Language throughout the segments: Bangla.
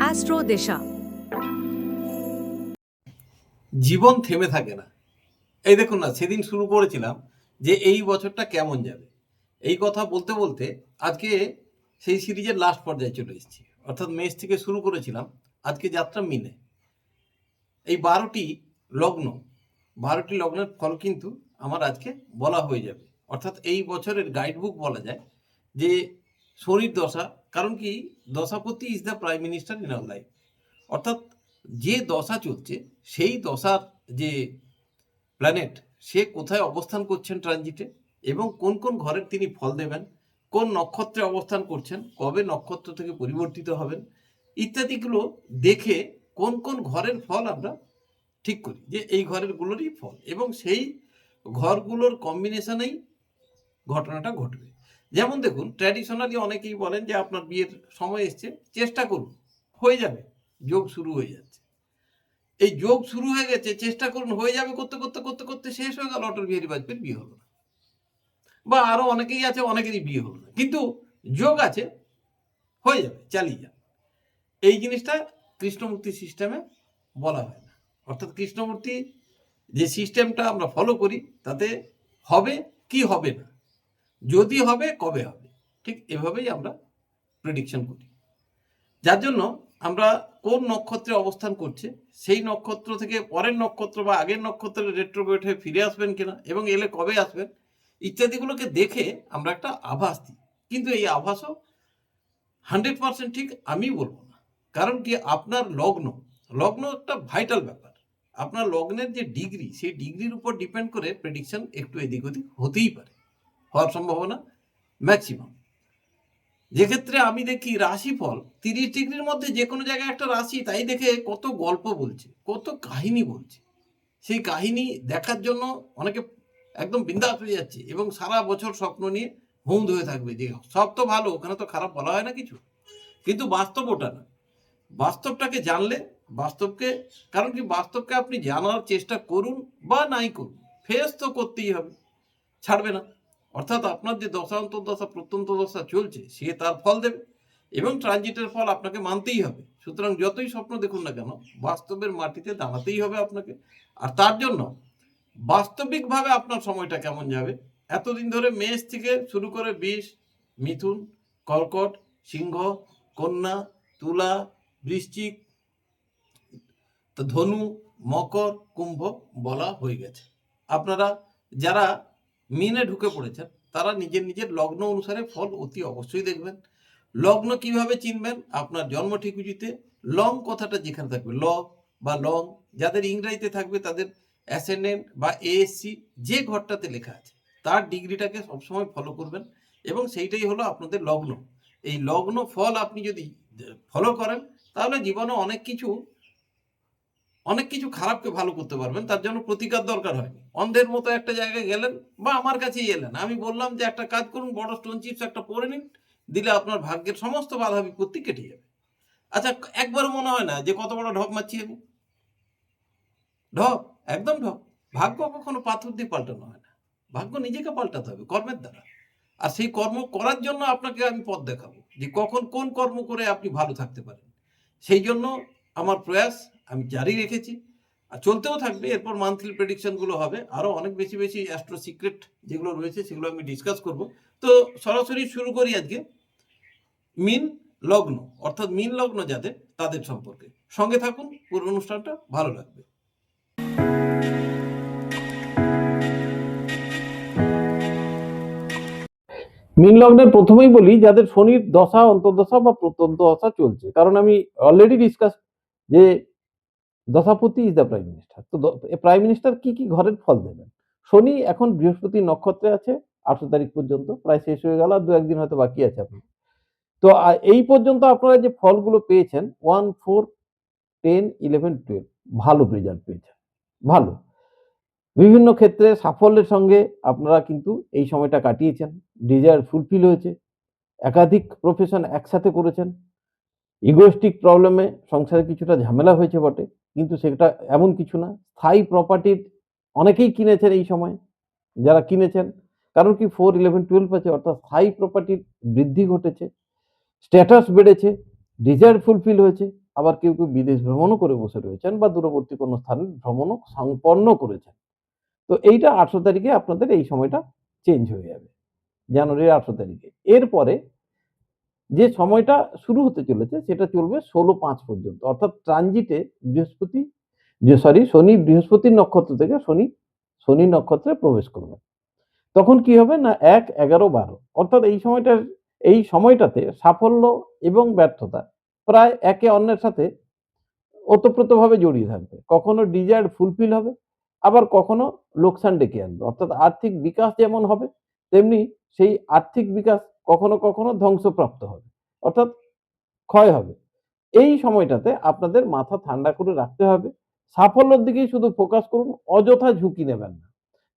অ্যাস্ট্রো দিশা। জীবন থেমে থাকে না। এই দেখুন না, সেদিন শুরু করেছিলাম যে এই বছরটা কেমন যাবে। এই কথা বলতে বলতে আজকে সেই সিরিজের লাস্ট পর্যায়ে চলে এসেছি। অর্থাৎ মেষ থেকে শুরু করেছিলাম আজকে যাত্রা মিনে। এই বারোটি লগ্ন, বারোটি লগ্নের ফল কিন্তু আমার আজকে বলা হয়ে যাবে। অর্থাৎ এই বছরের গাইড বুক বলা যায় যে শনির দশা, কারণ কি? দশাপতি is the prime minister in our life অর্থাৎ যে দশা চলছে, সেই দশার যে প্ল্যানেট সে কোথায় অবস্থান করছেন ট্রানজিটে এবং কোন কোন ঘরের তিনি ফল দেবেন, কোন নক্ষত্রে অবস্থান করছেন, কবে নক্ষত্র থেকে পরিবর্তিত হবেন, ইত্যাদিগুলো দেখে কোন কোন ঘরের ফল আমরা ঠিক করি, যে এই ঘরের গুলোরই ফল এবং সেই ঘরগুলোর কম্বিনেশনেই ঘটনাটা ঘটবে। যেমন দেখুন ট্র্যাডিশনালি অনেকেই বলেন যে আপনার বিয়ের সময় এসছে, চেষ্টা করুন, হয়ে যাবে, যোগ শুরু হয়ে যাচ্ছে। এই যোগ শুরু হয়ে গেছে, চেষ্টা করুন, হয়ে যাবে করতে করতে করতে করতে শেষ হয়ে গেল, অটল বিহারী বাজপেয়ীর বিয়ে হলো না। বা আরও অনেকেই আছে, অনেকেরই বিয়ে হলো না। কিন্তু যোগ আছে, হয়ে যাবে, চালিয়ে যান এই জিনিসটা কৃষ্ণমূর্তি সিস্টেমে বলা হয় না। অর্থাৎ কৃষ্ণমূর্তি যে সিস্টেমটা আমরা ফলো করি, তাতে হবে কি হবে না? যদি হবে, কবে হবে? ঠিক এভাবেই আমরা প্রেডিকশন করি। যার জন্য আমরা কোন নক্ষত্রে অবস্থান করছে, সেই নক্ষত্র থেকে পরের নক্ষত্র বা আগের নক্ষত্রের রেট্রোগেট হয়ে ফিরে আসবেন কিনা এবং এলে কবে আসবেন, ইত্যাদিগুলোকে দেখে আমরা একটা আভাস দিই। কিন্তু এই আভাসও হান্ড্রেড পার্সেন্ট ঠিক আমি বলব না। কারণ কি আপনার লগ্ন লগ্ন একটা ভাইটাল ব্যাপার। আপনার লগ্নের যে ডিগ্রি সেই ডিগ্রির উপর ডিপেন্ড করে প্রেডিকশন একটু এদিক ওদিক হতেই পারে। হওয়ার সম্ভাবনা ম্যাক্সিমাম যেক্ষেত্রে আমি দেখি রাশিফল তিরিশ ডিগ্রির মধ্যে যে কোনো জায়গায় একটা রাশি, তাই দেখে কত গল্প বলছে, কত কাহিনী বলছে। সেই কাহিনী দেখার জন্য অনেকে একদম বিন্দাস হয়ে যাচ্ছে এবং সারা বছর স্বপ্ন নিয়ে হুমদ হয়ে থাকবে যে সব তো ভালো, ওখানে তো খারাপ বলা হয় না কিছু। কিন্তু বাস্তব ওটা না। বাস্তবটাকে জানলে বাস্তবকে, কারণ কি বাস্তবকে আপনি জানার চেষ্টা করুন বা নাই করুন, ফেস তো করতেই হবে, ছাড়বে না। অর্থাৎ আপনার যে দশা প্রত্যন্ত দশা চলছে, সে তার ফল দেবে এবং ট্রানজিটের ফল আপনাকে মানতেই হবে। সুতরাং যতই স্বপ্ন দেখুন না কেন, বাস্তবের মাটিতে দাঁড়াতেই হবে আপনাকে। আর তার জন্য বাস্তবিকভাবে আপনার সময়টা কেমন যাবে? এতদিন ধরে মেষ থেকে শুরু করে বিষ, মিথুন, কর্কট, সিংহ, কন্যা, তুলা, বৃশ্চিক, ধনু, মকর, কুম্ভ বলা হয়ে গেছে। আপনারা যারা মিনে ঢুকে পড়েছেন তারা নিজের নিজের লগ্ন অনুসারে ফল অতি অবশ্যই দেখবেন। লগ্ন কীভাবে চিনবেন? আপনার জন্ম ঠিকুজিতে লং কথাটা যেখানে থাকবে, ল বা লং, যাদের ইংরাজিতে থাকবে তাদের অ্যাসেন্ডেন্ট বা এএসসি যে ঘরটাতে লেখা আছে, তার ডিগ্রিটাকে সবসময় ফলো করবেন এবং সেইটাই হলো আপনাদের লগ্ন। এই লগ্ন, ফল আপনি যদি ফলো করেন, তাহলে জীবনে অনেক কিছু অনেক কিছু খারাপকে ভালো করতে পারবেন, তার জন্য প্রতিকার দরকার হয়নি অন্ধের মতো একটা জায়গায় গেলেন বা আমার কাছেই এলেন। আমি বললাম যে, একটা কাজ করুন, বড় স্টোন চিপস একটা পরে নিন, দিলে আপনার ভাগ্যের সমস্ত বাধা বিপত্তি কেটে যাবে। আচ্ছা একবার মনে হয় না যে, কত বড় ঢপ মারছি আমি? ঢপ, একদম ঢপ। ভাগ্য কখনো পাথর দিয়ে পাল্টানো হয় না। ভাগ্য নিজেকে পাল্টাতে হবে, কর্মের দ্বারা। আর সেই কর্ম করার জন্য আপনাকে আমি পথ দেখাবো যে, কখন কোন কর্ম করে আপনি ভালো থাকতে পারেন। সেই জন্য আমার প্রয়াস আমি জারি রেখেছি। আর চলতেও থাকবে, এরপর মান্থলি প্রেডিকশনগুলো হবে। আরও অনেক বেশি বেশি অ্যাস্ট্রো সিক্রেট যেগুলো রয়েছে, সেগুলো আমি ডিসকাস করব। তো সরাসরি শুরু করি আজকে। মিন লগ্ন, অর্থাৎ মিন লগ্ন যাদের, তাদের সম্পর্কে। সঙ্গে থাকুন পুরো অনুষ্ঠানটা ভালো লাগবে। মিন লগ্নের প্রথমেই বলি, যাদের শনির দশা, অন্তর্দশা বা প্রত্যন্ত দশা চলছে। কারণ আমি অলরেডি ডিসকাস যে দশাপতি ইজ দ্য প্রাইম মিনিস্টার তো প্রাইম মিনিস্টার কি কি ঘরের ফল দেবেন? শনি এখন বৃহস্পতি নক্ষত্রে আছে, আঠারো তারিখ পর্যন্ত, প্রায় শেষ হয়ে গেল, আর দু একদিন হয়তো বাকি আছে আপনি তো এই পর্যন্ত আপনারা যে ফলগুলো পেয়েছেন one four ten eleven twelve ভালো রেজাল্ট পেয়েছেন। ভালো। বিভিন্ন ক্ষেত্রে সাফল্যের সঙ্গে আপনারা কিন্তু এই সময়টা কাটিয়েছেন। ডিজায়ার ফুলফিল হয়েছে। একাধিক প্রফেশন একসাথে করেছেন। ইগোস্টিক প্রবলেমে সংসারে কিছুটা ঝামেলা হয়েছে বটে। কিন্তু সেটা এমন কিছু না। স্থায়ী প্রপার্টির অনেকেই কিনেছেন এই সময়, যারা কিনেছেন। কারণ কি? ফোর ইলেভেন টুয়েলভ আছে, অর্থাৎ স্থায়ী প্রপার্টির বৃদ্ধি ঘটেছে স্ট্যাটাস বেড়েছে ডিজায়ার ফুলফিল হয়েছে। আবার কেউ কেউ বিদেশ ভ্রমণও করে বসে রয়েছেন বা দূরবর্তী কোনো স্থানে ভ্রমণও সম্পন্ন করেছেন। তো এইটা আঠেরো তারিখে আপনাদের এই সময়টা চেঞ্জ হয়ে যাবে, জানুয়ারির আঠেরো তারিখে। এরপরে যে সময়টা শুরু হতে চলেছে সেটা চলবে ষোলো পাঁচ পর্যন্ত। অর্থাৎ ট্রানজিটে বৃহস্পতি যে সরি শনি বৃহস্পতির নক্ষত্র থেকে শনি শনি নক্ষত্রে প্রবেশ করবে। তখন কি হবে না এক, এগারো, বারো? অর্থাৎ এই সময়টার এই সময়টাতে সাফল্য এবং ব্যর্থতা প্রায় একে অন্যের সাথে ওতপ্রোতভাবে জড়িয়ে থাকবে। কখনো ডিজায়ার ফুলফিল হবে, আবার কখনো লোকসান ডেকে আনবে। অর্থাৎ আর্থিক বিকাশ যেমন হবে, তেমনি সেই আর্থিক বিকাশ কখনো কখনো ধ্বংসপ্রাপ্ত হবে, অর্থাৎ ক্ষয় হবে। এই সময়টাতে আপনাদের মাথা ঠান্ডা করে রাখতে হবে। সাফল্যের দিকেই শুধু ফোকাস করুন, অযথা ঝুঁকি নেবেন না।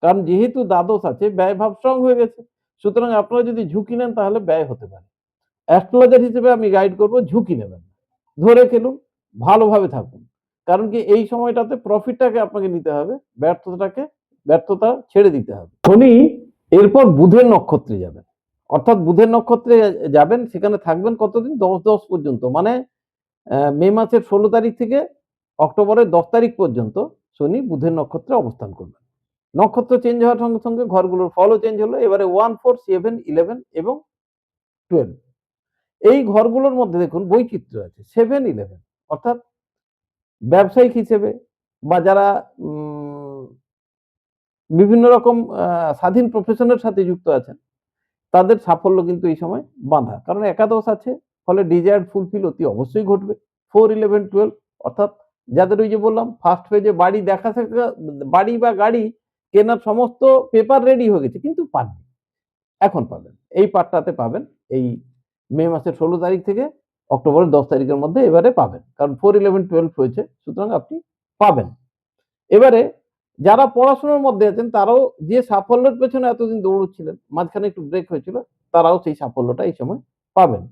কারণ যেহেতু দ্বাদশ আছে, ব্যয়ভাব স্ট্রং হয়ে গেছে। সুতরাং আপনারা যদি ঝুঁকি নেন, তাহলে ব্যয় হতে পারে। অ্যাস্ট্রোলজার হিসেবে আমি গাইড করব, ঝুঁকি নেবেন। ধরে খেলুন ভালোভাবে থাকুন। কারণ কি, এই সময়টাতে প্রফিটটাকে আপনাকে নিতে হবে, ব্যর্থতাটাকে, ব্যর্থতা ছেড়ে দিতে হবে। শনি এরপর বুধের নক্ষত্রে যাবেন। অর্থাৎ বুধের নক্ষত্রে যাবেন, সেখানে থাকবেন কতদিন? দশ দশ পর্যন্ত। মানে মে মাসের ষোলো তারিখ থেকে অক্টোবরের দশ তারিখ পর্যন্ত শনি বুধের নক্ষত্রে অবস্থান করবেন। নক্ষত্র চেঞ্জ হওয়ার সঙ্গে সঙ্গে ঘরগুলোর ফলও চেঞ্জ হলো। এবারে ওয়ান ফোর সেভেন ইলেভেন এবং টুয়েলভ এই ঘরগুলোর মধ্যে দেখুন বৈচিত্র্য আছে। সেভেন ইলেভেন অর্থাৎ ব্যবসায়িক হিসেবে বা যারা বিভিন্ন রকম স্বাধীন প্রফেশনের সাথে যুক্ত আছেন তাদের সাফল্য কিন্তু এই সময় বাঁধা। কারণ একাদশ আছে, ফলে ডিজায়ার্ড ফুলফিল অতি অবশ্যই ঘটবে। ফোর ইলেভেন টুয়েলভ অর্থাৎ যাদের ওই যে বললাম ফার্স্ট পেজে বাড়ি দেখা বাড়ি বা গাড়ি কেনার সমস্ত পেপার রেডি হয়ে গেছে, কিন্তু পাননি। এখন পাবেন। এই পার্টটাতে পাবেন, এই মে মাসের ষোলো তারিখ থেকে অক্টোবরের দশ তারিখের মধ্যে এবারে পাবেন। কারণ ফোর ইলেভেন টুয়েলভ হয়েছে সুতরাং আপনি পাবেন। এবারে যারা পড়াশোনার মধ্যে আছেন, তারাও যে সাফল্যের পেছনে এতদিন দৌড়চ্ছিলেন, মাঝখানে একটু ব্রেক হয়েছিল, তারাও সেই সাফল্যটা এই সময় পাবেন।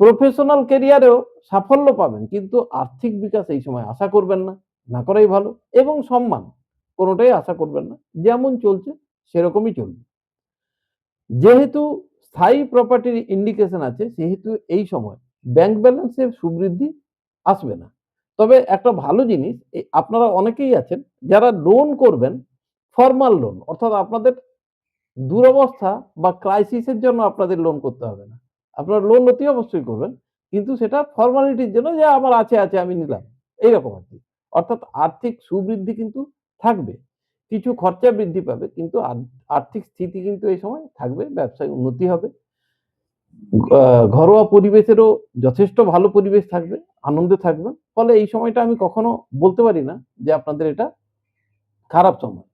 প্রফেশনাল কেরিয়ারেও সাফল্য পাবেন, কিন্তু আর্থিক বিকাশ এই সময় আশা করবেন না না করাই ভালো এবং সম্মান কোনোটাই আশা করবেন না, যেমন চলছে সেরকমই চলবে। যেহেতু স্থায়ী প্রপার্টির ইন্ডিকেশন আছে, সেহেতু এই সময় ব্যাংক ব্যালেন্সের সুবৃদ্ধি আসবে না। তবে একটা ভালো জিনিস আপনারা অনেকেই আছেন যারা লোন করবেন ফর্মাল লোন অর্থাৎ আপনাদের দুরবস্থা বা ক্রাইসিসের জন্য আপনাদের লোন করতে হবে না। আপনারা লোন অতি অবশ্যই করবেন, কিন্তু সেটা ফর্মালিটির জন্য যে আমার আছে আছে, আমি নিলাম, এইরকম আর কি অর্থাৎ আর্থিক সুবৃদ্ধি কিন্তু থাকবে, কিছু খরচা বৃদ্ধি পাবে, কিন্তু আর্থিক স্থিতি কিন্তু এই সময় থাকবে, ব্যবসায় উন্নতি হবে। ঘরোয়া পরিবেশেরও যথেষ্ট ভালো পরিবেশ থাকবে, আনন্দে থাকবে। ফলে এই সময়টা আমি কখনো বলতে পারি না যে আপনাদের এটা খারাপ সময়।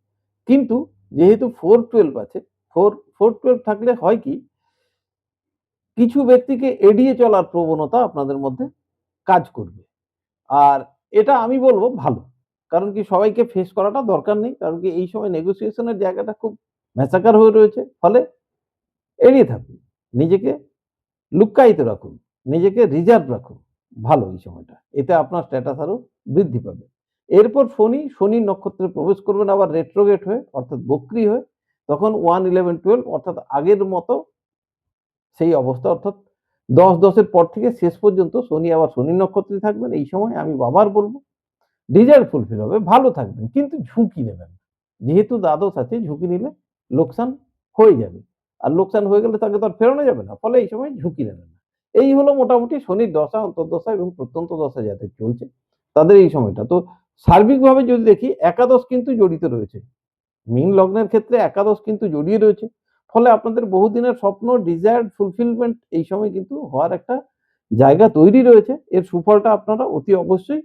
কিন্তু যেহেতু ফোর টুয়েলভ আছে ফোর ফোর টুয়েলভ থাকলে হয় কি, কিছু ব্যক্তিকে এড়িয়ে চলার প্রবণতা আপনাদের মধ্যে কাজ করবে। আর এটা আমি বলব ভালো, কারণ কি সবাইকে ফেস করাটা দরকার নেই, কারণ কি এই সময় নেগোসিয়েশনের জায়গাটা খুব ম্যাচাকার হয়ে রয়েছে। ফলে এড়িয়ে থাকুন, নিজেকে লুক্কায়িত রাখুন, নিজেকে রিজার্ভ রাখুন। ভালো এই সময়টা, এতে আপনার স্ট্যাটাস আরও বৃদ্ধি পাবে। এরপর শনি শনি নক্ষত্রে প্রবেশ করবেন, আবার রেট্রোগেট হয়ে, অর্থাৎ বক্রি হয়ে, তখন ওয়ান ইলেভেন টুয়েলভ অর্থাৎ আগের মতো সেই অবস্থা, অর্থাৎ দশ দশের পর থেকে শেষ পর্যন্ত শনি, আবার শনি নক্ষত্রে থাকবেন। এই সময় আমি বাবার বলব ডিজায়ার ফুলফিল হবে, ভালো থাকবেন, কিন্তু ঝুঁকি নেবেন। যেহেতু দ্বাদশ আছে, ঝুঁকি নিলে লোকসান হয়ে যাবে। আর লোকসান হয়ে গেলে তাকে তো আর ফেরানো যাবে না। ফলে এই সময় ঝুঁকি নেবেন না। এই হলো মোটামুটি শনির দশা, অন্তর্দশা এবং প্রত্যন্ত দশা যাদের চলছে তাদের এই সময়টা। তো সার্বিকভাবে যদি দেখি, একাদশ কিন্তু জড়িত রয়েছে। মীন লগ্নের ক্ষেত্রে একাদশ কিন্তু জড়িয়ে রয়েছে। ফলে আপনাদের বহুদিনের স্বপ্ন ডিজায়ার্ড ফুলফিলমেন্ট এই সময় কিন্তু হওয়ার একটা জায়গা তৈরি রয়েছে। এর সুফলটা আপনারা অতি অবশ্যই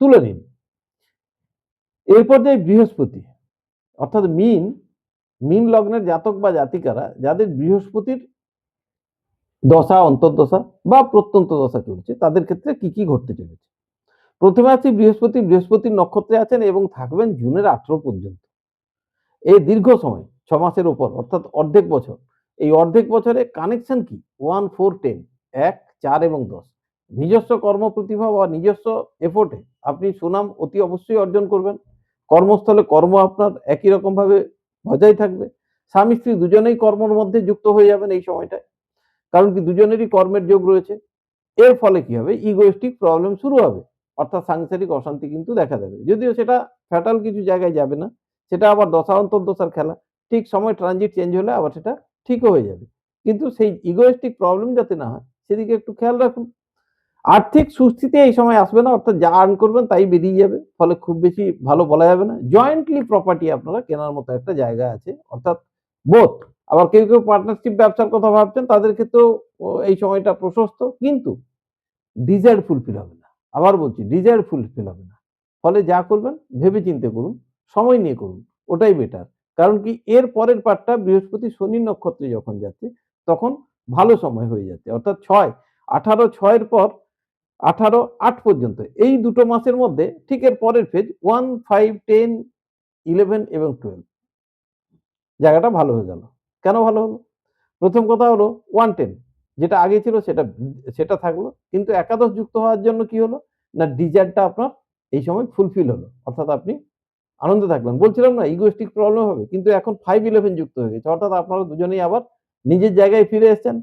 তুলে নিন। এরপর যাই বৃহস্পতি, অর্থাৎ মিন মিন লগ্নের জাতক বা জাতিকারা যাদের বৃহস্পতির দশা, অন্তর্দশা বা প্রত্যন্ত দশা চলছে, তাদের ক্ষেত্রে কি কি ঘটতে চলেছে? প্রথমে আছে বৃহস্পতি, বৃহস্পতির নক্ষত্রে আছেন এবং থাকবেন জুনের আঠেরো পর্যন্ত। এই দীর্ঘ সময়, ছ মাসের উপর, অর্থাৎ অর্ধেক বছর। এই অর্ধেক বছরে কানেকশন কি? ওয়ান, ফোর, টেন, এক, চার এবং দশ। নিজস্ব কর্ম প্রতিভা বা নিজস্ব এফোর্টে আপনি সুনাম অতি অবশ্যই অর্জন করবেন। কর্মস্থলে কর্ম আপনার একই রকম ভাবে বজায় থাকবে। স্বামী স্ত্রী দুজনেই কর্মের মধ্যে যুক্ত হয়ে যাবেন এই সময়টায়। কারণ কি দুজনেরই কর্মের যোগ রয়েছে। এর ফলে কি হবে? ইগোয়েস্টিক প্রবলেম শুরু হবে। অর্থাৎ সাংসারিক অশান্তি কিন্তু দেখা দেবে। যদিও সেটা ফ্যাটাল কিছু জায়গায় যাবে না। সেটা আবার দশা অন্তর্দশার খেলা। ঠিক সময় ট্রানজিট চেঞ্জ হলে আবার সেটা ঠিকও হয়ে যাবে। কিন্তু সেই ইগোয়েস্টিক প্রবলেম যাতে না হয়, সেদিকে একটু খেয়াল রাখুন। আর্থিক সুস্থিতি এই সময় আসবে না, অর্থাৎ যা আর্ন করবেন তাই বেরিয়ে যাবে, ফলে খুব বেশি ভালো বলা যাবে না। জয়েন্টলি প্রপার্টি আপনারা কেনার মতো একটা জায়গা আছে, অর্থাৎ বোধ আবার কেউ কেউ পার্টনারশিপ ব্যবসার কথা ভাবছেন, তাদের ক্ষেত্রেও এই সময়টা প্রশস্ত, কিন্তু ডিজায়ার ফুলফিল হবে না। আবার বলছি ডিজায়ার ফুলফিল হবে না। ফলে যা করবেন ভেবে চিন্তে করুন, সময় নিয়ে করুন, ওটাই বেটার কারণ কি, এর পরের পার্টটা বৃহস্পতি শনি নক্ষত্রে যখন যাচ্ছে, তখন ভালো সময় হয়ে যাচ্ছে। অর্থাৎ ছয়, আঠারো, ছয়ের পর আঠারো আট পর্যন্ত। এই দুটো মাসের মধ্যে ঠিক এর পরের phase one five ten eleven এবং টুয়েলভ জায়গাটা ভালো হয়ে গেল। কেন ভালো হলো? প্রথম কথা হলো ওয়ান টেন যেটা আগে ছিল সেটা সেটা থাকল। কিন্তু একাদশ যুক্ত হওয়ার জন্য কি হলো? না ডিজায়ারটা আপনার এই সময় ফুলফিল হলো। অর্থাৎ আপনি আনন্দে থাকবেন। বলছিলাম না ইগোস্টিক প্রবলেম হবে। কিন্তু এখন ফাইভ ইলেভেন যুক্ত হয়ে গেছে। অর্থাৎ আপনারা দুজনেই আবার নিজের জায়গায় ফিরে এসেছেন।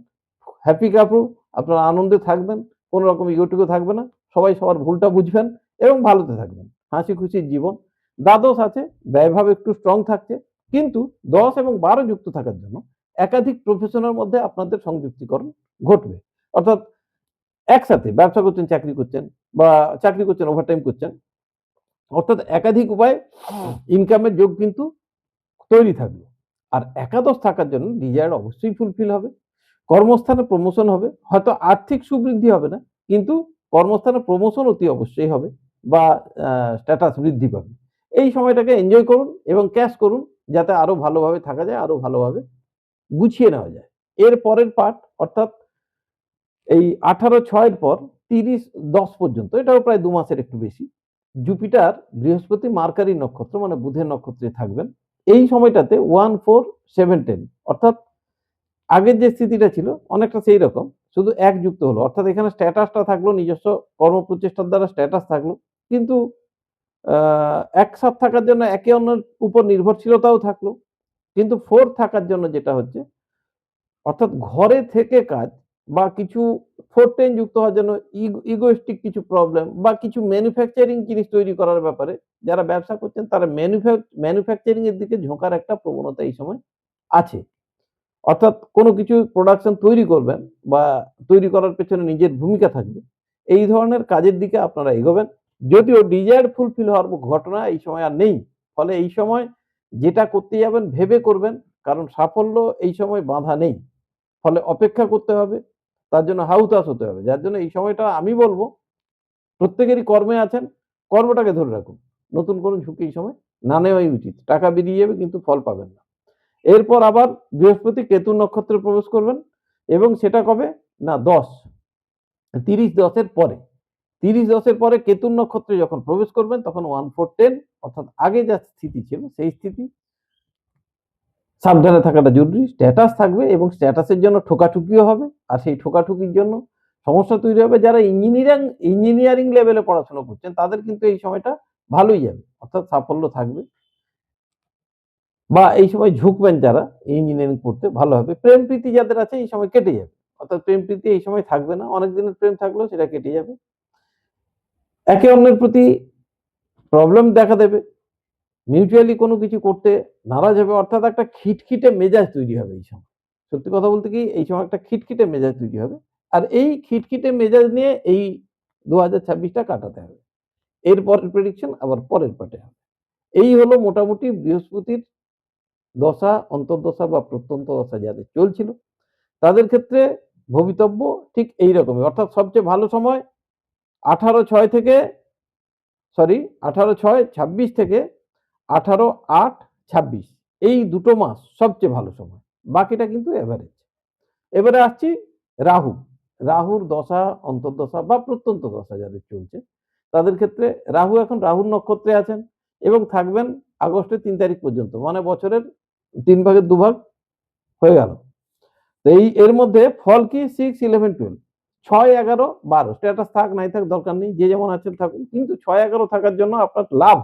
হ্যাপি কাপড় আপনারা আনন্দে থাকবেন। কোনো রকম ইগোটিগো থাকবে না। সবাই সবার ভুলটা বুঝবেন এবং ভালোতে থাকবেন। হাসি খুশির জীবন। দ্বাদশ আছে ব্যয়ভাব একটু স্ট্রং থাকছে। কিন্তু দশ এবং বারো যুক্ত থাকার জন্য একাধিক প্রফেশনের মধ্যে আপনাদের সংযুক্তিকরণ ঘটবে। অর্থাৎ একসাথে ব্যবসা করছেন চাকরি করছেন বা চাকরি করছেন ওভারটাইম করছেন। অর্থাৎ একাধিক উপায় ইনকামের যোগ কিন্তু তৈরি থাকবে আর একাদশ থাকার জন্য ডিজায়ার অবশ্যই ফুলফিল হবে। কর্মস্থানে প্রমোশন হবে, হয়তো আর্থিক সুবৃদ্ধি হবে না, কিন্তু কর্মস্থানে প্রমোশন অতি অবশ্যই হবে বা স্ট্যাটাস বৃদ্ধি পাবে। এই সময়টাকে এনজয় করুন এবং ক্যাশ করুন, যাতে আরও ভালোভাবে থাকা যায়, আরও ভালোভাবে গুছিয়ে নেওয়া যায়। এর পরের পার্ট অর্থাৎ এই আঠারো ছয়ের পর তিরিশ দশ পর্যন্ত, এটাও প্রায় দু মাসের একটু বেশি জুপিটার বৃহস্পতি মার্কারি নক্ষত্র মানে বুধের নক্ষত্রে থাকবেন। এই সময়টাতে ওয়ান ফোর সেভেন টেন অর্থাৎ আগের যে স্থিতিটা ছিল অনেকটা সেই রকম। শুধু এক যুক্ত হলো। অর্থাৎ এখানে স্ট্যাটাসটা থাকল, নিজস্ব কর্ম প্রচেষ্টার দ্বারা স্ট্যাটাস থাকল। কিন্তু একসাথ থাকার জন্য একে অন্যের উপর নির্ভরশীলতাও থাকল। কিন্তু ফোর থাকার জন্য যেটা হচ্ছে, অর্থাৎ ঘরে থেকে কাজ বা কিছু ফোর টেন যুক্ত হওয়ার জন্য ইগোয়েস্টিক কিছু প্রবলেম বা কিছু ম্যানুফ্যাকচারিং জিনিস তৈরি করার ব্যাপারে যারা ব্যবসা করছেন, তারা ম্যানুফ্যাকচারিং এর দিকে ঝোঁকার একটা প্রবণতা এই সময় আছে। অর্থাৎ কোনো কিছু প্রোডাকশন তৈরি করবেন বা তৈরি করার পেছনে নিজের ভূমিকা থাকবে, এই ধরনের কাজের দিকে আপনারা এগোবেন। যদিও ডিজায়ার ফুলফিল হওয়ার ঘটনা এই সময় আর নেই, ফলে এই সময় যেটা করতে যাবেন, ভেবে করবেন, কারণ সাফল্য এই সময় বাধা নেই। ফলে অপেক্ষা করতে হবে, তার জন্য হাউতাস হতে হবে, যার জন্য এই সময়টা আমি বলব, প্রত্যেকেরই কর্মে আছেন, কর্মটাকে ধরে রাখুন। নতুন কোনো ঝুঁকি এই সময় না নেওয়াই উচিত। টাকা বেরিয়ে যাবে, কিন্তু ফল পাবেন না। এরপর আবার বৃহস্পতি কেতু নক্ষত্রে প্রবেশ করবেন, এবং সেটা কবে? না, দশ। তিরিশ দশের পরে। তিরিশ দশের পরে কেতুর নক্ষত্রে যখন প্রবেশ করবেন, তখন ওয়ান ফোর টেন অর্থাৎ আগে যা স্থিতি ছিল, সেই স্থিতি। সাবধানে থাকাটা জরুরি স্ট্যাটাস থাকবে, এবং স্ট্যাটাসের জন্য ঠোকাঠুকিও হবে, আর সেই ঠোকাঠুকির জন্য সমস্যা তৈরি হবে। যারা ইঞ্জিনিয়ারিং ইঞ্জিনিয়ারিং লেভেলে পড়াশোনা করছেন, তাদের কিন্তু এই সময়টা ভালোই যাবে, অর্থাৎ সাফল্য থাকবে। বা এই সময় ঝুঁকবেন যারা ইঞ্জিনিয়ারিং পড়তে ভালো হবে। প্রেম প্রীতি যাদের আছে, এই সময় কেটে যাবে। অর্থাৎ প্রেম প্রীতি এই সময় থাকবে না। অনেক দিনের প্রেম থাকলেও সেটা কেটে যাবে। একে অন্যের প্রতি প্রবলেম দেখা দেবে। মিউচুয়ালি কোনো কিছু করতে নারাজ হবে। অর্থাৎ একটা খিটখিটে মেজাজ তৈরি হবে এই সময়। সত্যি কথা বলতে কি, এই সময় একটা খিটখিটে মেজাজ তৈরি হবে। আর এই খিটখিটে মেজাজ নিয়ে এই দু হাজার ছাব্বিশটা কাটাতে হবে। এর পরের প্রেডিকশন আবার পরের পাটে হবে। এই হলো মোটামুটি বৃহস্পতির দশা, অন্তর্দশা বা প্রত্যন্ত দশা যাদের চলছিল, তাদের ক্ষেত্রে ভবিতব্য ঠিক এই রকমই অর্থাৎ সবচেয়ে ভালো সময় আঠারো ছয় থেকে সরি আঠারো ছয় ছাব্বিশ থেকে আঠারো আট ছাব্বিশ। এই দুটো মাস সবচেয়ে ভালো সময়। বাকিটা কিন্তু এভারেজ এবারে আসছি রাহু। রাহুর দশা, অন্তর্দশা বা প্রত্যন্ত দশা যাদের চলছে, তাদের ক্ষেত্রে রাহু এখন রাহুর নক্ষত্রে আছেন এবং থাকবেন আগস্টের তিন তারিখ পর্যন্ত মানে বছরের তিন ভাগের দুভাগ হয়ে গেল। তো এই, এর মধ্যে ফল কি? সিক্স ইলেভেন টুয়েলভ ছয়, এগারো, বারো। স্ট্যাটাস থাক, নাই থাক, দরকার নেই, যে যেমন আছেন থাকুন কিন্তু ছয়, এগারো থাকার জন্য আপনার লাভ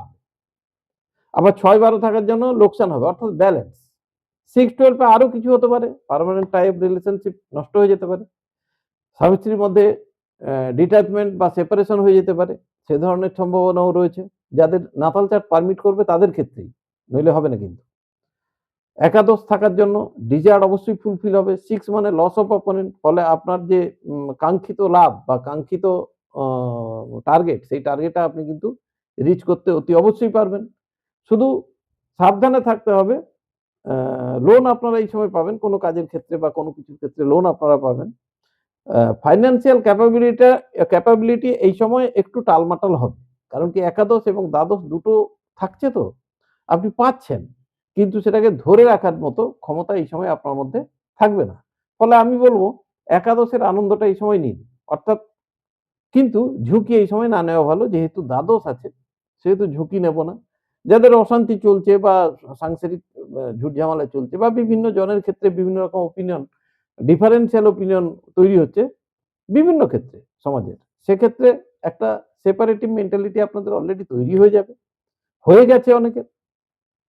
আবার ছয়, বারো থাকার জন্য লোকসান হবে, অর্থাৎ ব্যালেন্স সিক্স টুয়েলভে আরও কিছু হতে পারে পারমানেন্ট টাইপ রিলেশনশিপ নষ্ট হয়ে যেতে পারে। স্বামী স্ত্রীর মধ্যে ডিট্যাচমেন্ট বা সেপারেশন হয়ে যেতে পারে, সে ধরনের সম্ভাবনাও রয়েছে। যাদের নাতাল চার্ট পারমিট করবে তাদের ক্ষেত্রেই, নইলে হবে না কিন্তু। একাদশ থাকার জন্য ডিজায়ার অবশ্যই ফুলফিল হবে। সিক্স মানে লস অফ অপোনেন্ট ফলে আপনার যে কাঙ্ক্ষিত লাভ বা কাঙ্ক্ষিত টার্গেট সেই টার্গেটটা আপনি কিন্তু রিচ করতে অতি অবশ্যই পারবেন। শুধু সাবধানে থাকতে হবে লোন আপনারা এই সময় পাবেন, কোনো কাজের ক্ষেত্রে বা কোনো কিছুর ক্ষেত্রে লোন আপনারা পাবেন। ফাইন্যান্সিয়াল ক্যাপাবিলিটি ক্যাপাবিলিটি এই সময় একটু টালমাটাল হবে, কারণ কি একাদশ এবং দ্বাদশ দুটো থাকছে তো, আপনি পাচ্ছেন। কিন্তু সেটাকে ধরে রাখার মতো ক্ষমতা এই সময় আপনার মধ্যে থাকবে না। ফলে আমি বলব, একাদশের আনন্দটা এই সময় নিন। অর্থাৎ কিন্তু ঝুঁকি এই সময় না নেওয়া ভালো, যেহেতু দ্বাদশ আছে, সেহেতু ঝুঁকি নেব না। যাদের অশান্তি চলছে বা সাংসারিক ঝুটঝামেলা চলছে বা বিভিন্ন জনের ক্ষেত্রে বিভিন্ন রকম ওপিনিয়ন ডিফারেন্সিয়াল ওপিনিয়ন তৈরি হচ্ছে বিভিন্ন ক্ষেত্রে সমাজের। সেক্ষেত্রে একটা সেপারেটিভ মেন্টালিটি আপনাদের অলরেডি তৈরি হয়ে যাবে। হয়ে গেছে অনেকের।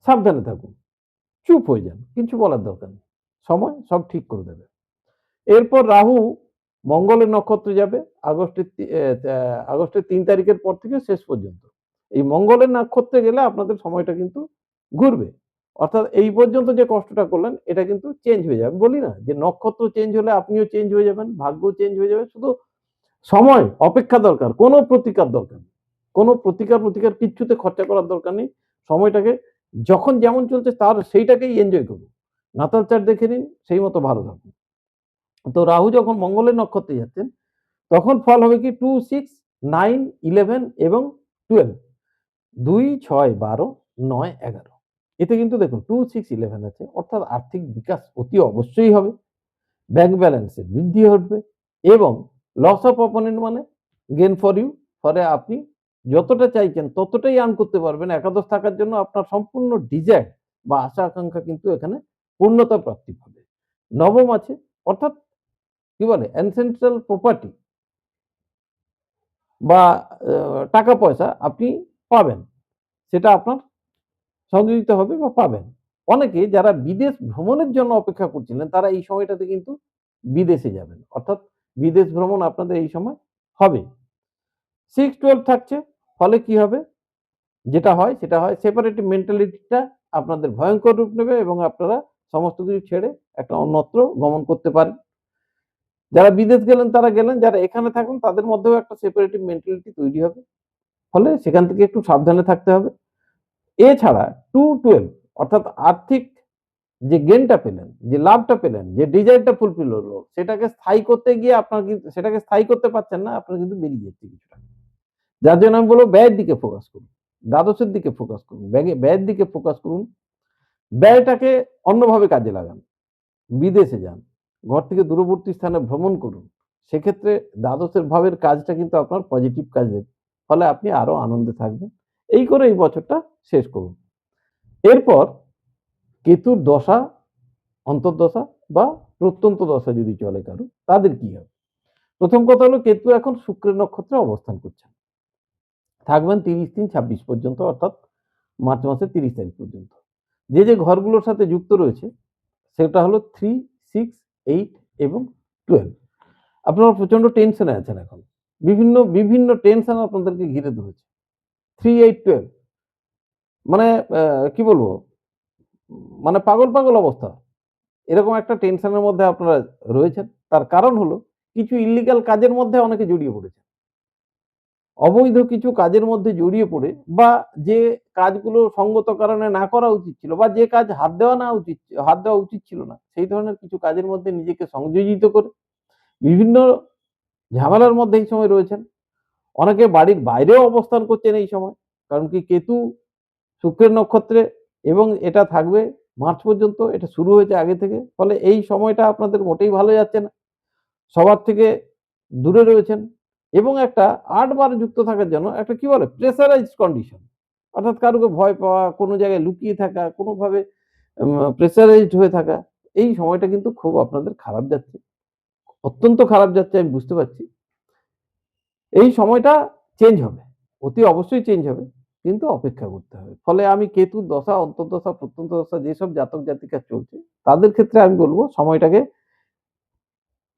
সাবধানে থাকুন। চুপ হয়ে যান, কিছু বলার দরকার নেই। সময় সব ঠিক করে দেবে। এরপর রাহু মঙ্গলের নক্ষত্রে যাবে, আগস্টের আগস্টের তিন তারিখের পর থেকে শেষ পর্যন্ত। এই মঙ্গলের নক্ষত্রে গেলে আপনাদের সময়টা কিন্তু ঘুরবে। অর্থাৎ এই পর্যন্ত যে কষ্টটা করলেন, এটা কিন্তু চেঞ্জ হয়ে যাবে। বলি না যে নক্ষত্র চেঞ্জ হলে আপনিও চেঞ্জ হয়ে যাবেন, ভাগ্য চেঞ্জ হয়ে যাবে। শুধু সময়, অপেক্ষা দরকার, কোনো প্রতিকার দরকার নেই। কোনো প্রতিকার প্রতিকার কিচ্ছুতে খরচা করার দরকার নেই। সময়টাকে যখন যেমন চলছে তার সেইটাকেই এনজয় করুন। নাতাল চার দেখে নিন, সেই মতো ভালো থাকুন। তো রাহু যখন মঙ্গলের নক্ষত্রে যাচ্ছেন, তখন ফল হবে কি? টু সিক্স নাইন ইলেভেন এবং টুয়েলভ দুই, ছয়, বারো, নয়, এগারো। এতে কিন্তু দেখুন টু সিক্স ইলেভেন আছে, অর্থাৎ আর্থিক বিকাশ অতি অবশ্যই হবে। ব্যাংক ব্যালেন্সের বৃদ্ধি ঘটবে এবং লস অফ অপোনেন্ট মানে গেন ফর ইউ ফলে আপনি যতটা চাইছেন ততটাই আর্ন করতে পারবেন। একাদশ থাকার জন্য আপনার সম্পূর্ণ ডিজাইন বা আশা আকাঙ্ক্ষা কিন্তু এখানে পূর্ণতা প্রাপ্তি পাবে নবম আছে, অর্থাৎ কি বলে? অ্যানসেন্ট্রাল প্রপার্টি বা টাকা পয়সা আপনি পাবেন। সেটা আপনার সংযোজিত হবে বা পাবেন। অনেকে যারা বিদেশ ভ্রমণের জন্য অপেক্ষা করছিলেন, তারা এই সময়টাতে কিন্তু বিদেশে যাবেন। অর্থাৎ বিদেশ ভ্রমণ আপনাদের এই সময় হবে। সিক্স টুয়েলভ থাকছে ফলে কি হবে? যেটা হয়, সেটা হয় সেপারেটিভ মেন্টালিটিটা আপনাদের ভয়ঙ্কর রূপ নেবে এবং আপনারা সমস্ত কিছু ছেড়ে একটা অন্যত্র গমন করতে পারেন। যারা বিদেশ গেলেন, তারা গেলেন, যারা এখানে থাকবেন তাদের মধ্যেও একটা সেপারেটিভ মেন্টালিটি তৈরি হবে। ফলে সেখান থেকে একটু সাবধানে থাকতে হবে। এছাড়া টু টুয়েলভ অর্থাৎ আর্থিক যে গেনটা পেলেন, যে লাভটা পেলেন, যে ডিজাইনটা ফুলফিল হলো, সেটাকে স্থায়ী করতে গিয়ে আপনার কিন্তু, সেটাকে স্থায়ী করতে পারছেন না, আপনার কিন্তু বেরিয়ে যাচ্ছে কিছুটা। যার জন্য আমি বলব ব্যয়ের দিকে ফোকাস করুন, দ্বাদশের দিকে ফোকাস করুন, ব্যয়ে ব্যয়ের দিকে ফোকাস করুন, ব্যয়টাকে অন্যভাবে কাজে লাগান, বিদেশে যান, ঘর থেকে দূরবর্তী স্থানে ভ্রমণ করুন, সেক্ষেত্রে দ্বাদশের ভাবের কাজটা কিন্তু আপনার পজিটিভ কাজ দেবে, ফলে আপনি আরও আনন্দে থাকবেন। এই করে এই বছরটা শেষ করুন। এরপর কেতুর দশা, অন্তর্দশা বা প্রত্যন্ত দশা যদি চলে কারও, তাদের কি হবে? প্রথম কথা হলো, কেতু এখন শুক্রের নক্ষত্রে অবস্থান করছেন। থাকবেন তিরিশ তিন ছাব্বিশ পর্যন্ত, অর্থাৎ মার্চ মাসের তিরিশ তারিখ পর্যন্ত। যে যে ঘরগুলোর সাথে যুক্ত রয়েছে, সেটা হলো থ্রি সিক্স এইট এবং টুয়েলভ আপনারা প্রচণ্ড টেনশনে আছেন এখন। বিভিন্ন বিভিন্ন টেনশন আপনাদেরকে ঘিরে ধরেছে। থ্রি এইট টুয়েলভ মানে কি বলব? মানে পাগল পাগল অবস্থা। এরকম একটা টেনশনের মধ্যে আপনারা রয়েছেন। তার কারণ হলো কিছু ইলিগাল কাজের মধ্যে অনেকে জড়িয়ে পড়েছে অবৈধ কিছু কাজের মধ্যে জড়িয়ে পড়ে বা যে কাজগুলো সঙ্গত কারণে না করা উচিত ছিল বা যে কাজ হাত দেওয়া না উচিত, হাত দেওয়া উচিত ছিল না, সেই ধরনের কিছু কাজের মধ্যে নিজেকে সংযোজিত করে বিভিন্ন ঝামেলার মধ্যে এই সময় রয়েছেন। অনেকে বাড়ির বাইরেও অবস্থান করছেন এই সময়, কারণ কি কেতু, শুক্রের নক্ষত্রে এবং এটা থাকবে মার্চ পর্যন্ত, এটা শুরু হয়েছে আগে থেকে, ফলে এই সময়টা আপনাদের মোটেই ভালো যাচ্ছে না। সবার থেকে দূরে রয়েছেন এবং একটা আট বার যুক্ত থাকার জন্য একটা কি বলে? প্রেসারাইজ কন্ডিশন অর্থাৎ কারোকে ভয় পাওয়া, কোনো জায়গায় লুকিয়ে থাকা, কোনোভাবে প্রেসারাইজড হয়ে থাকা, এই সময়টা কিন্তু খুব আপনাদের খারাপ যাচ্ছে। অত্যন্ত খারাপ যাচ্ছে আমি বুঝতে পারছি। এই সময়টা চেঞ্জ হবে। অতি অবশ্যই চেঞ্জ হবে। কিন্তু অপেক্ষা করতে হবে। ফলে আমি কেতুর দশা, অন্তর্দশা প্রত্যন্ত দশা যেসব জাতক জাতিকা চলছে, তাদের ক্ষেত্রে আমি বলব সময়টাকে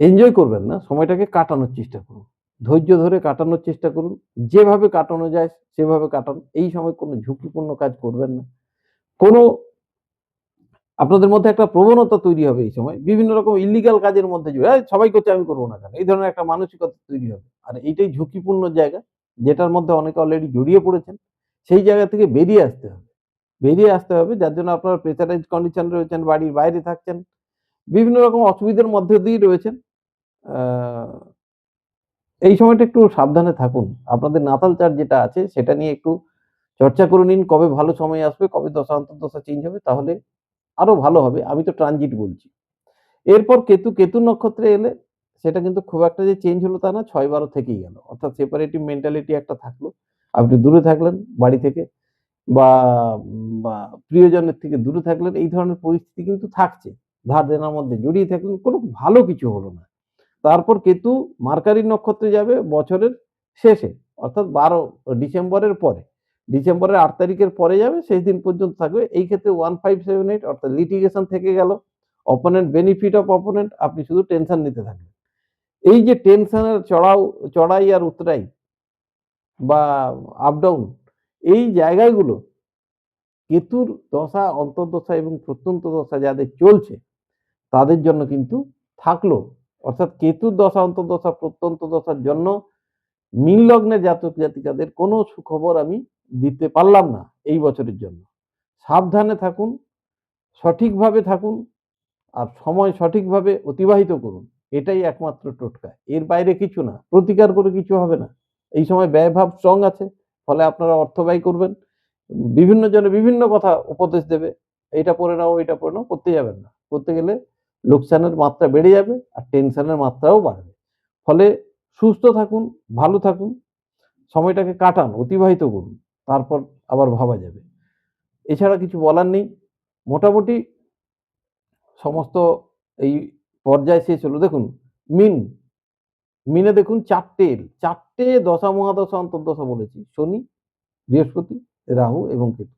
এনজয় করবেন না। সময়টাকে কাটানোর চেষ্টা করুন। ধৈর্য ধরে কাটানোর চেষ্টা করুন। যেভাবে কাটানো যায়, সেভাবে কাটান। এই সময় কোনো ঝুঁকিপূর্ণ কাজ করবেন না। কোনো আপনাদের মধ্যে একটা প্রবণতা তৈরি হবে এই সময়। বিভিন্ন রকম ইলিগাল কাজের মধ্যে সবাই করছে, আমি করব না কেন? এই ধরনের একটা মানসিকতা তৈরি হবে। আর এইটাই ঝুঁকিপূর্ণ জায়গা, যেটার মধ্যে অনেকে অলরেডি জড়িয়ে পড়েছেন। সেই জায়গা থেকে বেরিয়ে আসতে হবে। বেরিয়ে আসতে হবে, যার জন্য আপনারা প্রেসারাইজ কন্ডিশন রয়েছেন, বাড়ির বাইরে থাকছেন। বিভিন্ন রকম অসুবিধার মধ্যে দিয়ে রয়েছেন। এই সময়টা একটু সাবধানে থাকুন। আপনাদের নাতাল চার যেটা আছে, সেটা নিয়ে একটু চর্চা করে নিন, কবে ভালো সময় আসবে, কবে দশা, অন্তর্দশা চেঞ্জ হবে, তাহলে আরও ভালো হবে। আমি তো ট্রানজিট বলছি। এরপর কেতু কেতু নক্ষত্রে এলে সেটা কিন্তু খুব একটা যে চেঞ্জ হলো তা না, ছয় বারো থেকেই গেল। অর্থাৎ সেপারেটিভ মেন্টালিটি একটা থাকল। আপনি দূরে থাকলেন বাড়ি থেকে বা বা প্রিয়জনের থেকে দূরে থাকলেন, এই ধরনের পরিস্থিতি কিন্তু থাকছে। ধার দেনার মধ্যে জড়িয়ে থাকলেন, কোনো ভালো কিছু হলো না। তারপর কেতু মার্কারি নক্ষত্রে যাবে বছরের শেষে, অর্থাৎ বারো ডিসেম্বরের পরে। ডিসেম্বরের আট তারিখের পরে যাবে, সেই দিন পর্যন্ত থাকবে। এই ক্ষেত্রে ওয়ান ফাইভ সেভেন এইট অর্থাৎ লিটিগেশন থেকে গেল। অপোনেন্ট বেনিফিট অফ অপোনেন্ট আপনি শুধু টেনশন নিতে থাকবেন। এই যে টেনশনের চড়াও, চড়াই আর উতরাই বা আপ ডাউন এই জায়গাগুলো কেতুর দশা, অন্তর্দশা এবং প্রত্যন্ত দশা যাদের চলছে, তাদের জন্য কিন্তু থাকল অর্থাৎ কেতুর দশা, অন্তর্দশা, প্রত্যন্ত দশার জন্য মীন লগ্নের জাতক জাতিকাদের কোনো সুখবর আমি দিতে পারলাম না এই বছরের জন্য। সাবধানে থাকুন, সঠিকভাবে থাকুন আর সময় সঠিকভাবে অতিবাহিত করুন, এটাই একমাত্র টোটকা। এর বাইরে কিছু না, প্রতিকার করে কিছু হবে না। এই সময় ব্যয়ভাব স্ট্রং আছে, ফলে আপনারা অর্থ ব্যয় করবেন বিভিন্ন জনে বিভিন্ন কথা উপদেশ দেবে, এইটা পড়ে নাও এটা পড়ে নাও, করতে যাবেন না। করতে গেলে লোকসানের মাত্রা বেড়ে যাবে আর টেনশনের মাত্রাও বাড়বে। ফলে সুস্থ থাকুন, ভালো থাকুন, সময়টাকে কাটান, অতিবাহিত করুন, তারপর আবার ভাবা যাবে। এছাড়া কিছু বলার নেই। মোটামুটি সমস্ত এই পর্যায় শেষ হলো। দেখুন, মিন, মিনে দেখুন চারটে চারটে দশা, মহাদশা, অন্তর্দশা বলেছি। শনি, বৃহস্পতি, রাহু এবং কেতু।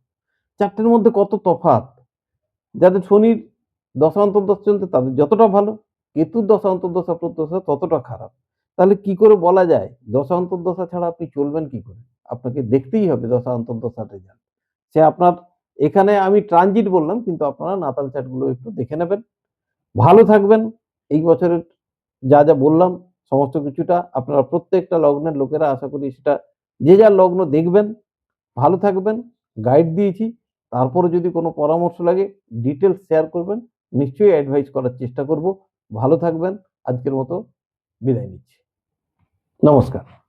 চারটের মধ্যে কত তফাৎ? যাদের শনির দশা অন্তর্দশা চলতে তাদের যতটা ভালো কেতুর দশা অন্তর্দশা প্রত্যশা ততটা খারাপ। তাহলে কি করে বলা যায়? দশা অন্তর্দশা ছাড়া আপনি চলবেন কি করে? আপনাকে দেখতেই হবে দশা অন্তর্দশার রেজাল্ট সে আপনার, এখানে আমি ট্রানজিট বললাম, কিন্তু আপনারা নাতাল চার্টগুলো একটু দেখে নেবেন। ভালো থাকবেন। এই বছরের যা যা বললাম, সমস্ত কিছুটা আপনারা প্রত্যেকটা লগ্নের লোকেরা আশা করি সেটা, যে যার লগ্ন দেখবেন, ভালো থাকবেন গাইড দিয়েছি। তারপরে যদি কোনো পরামর্শ লাগে ডিটেলস শেয়ার করবেন। নিশ্চয়ই অ্যাডভাইস করার চেষ্টা করব। ভালো থাকবেন। আজকের মতো বিদায় নিচ্ছি। নমস্কার।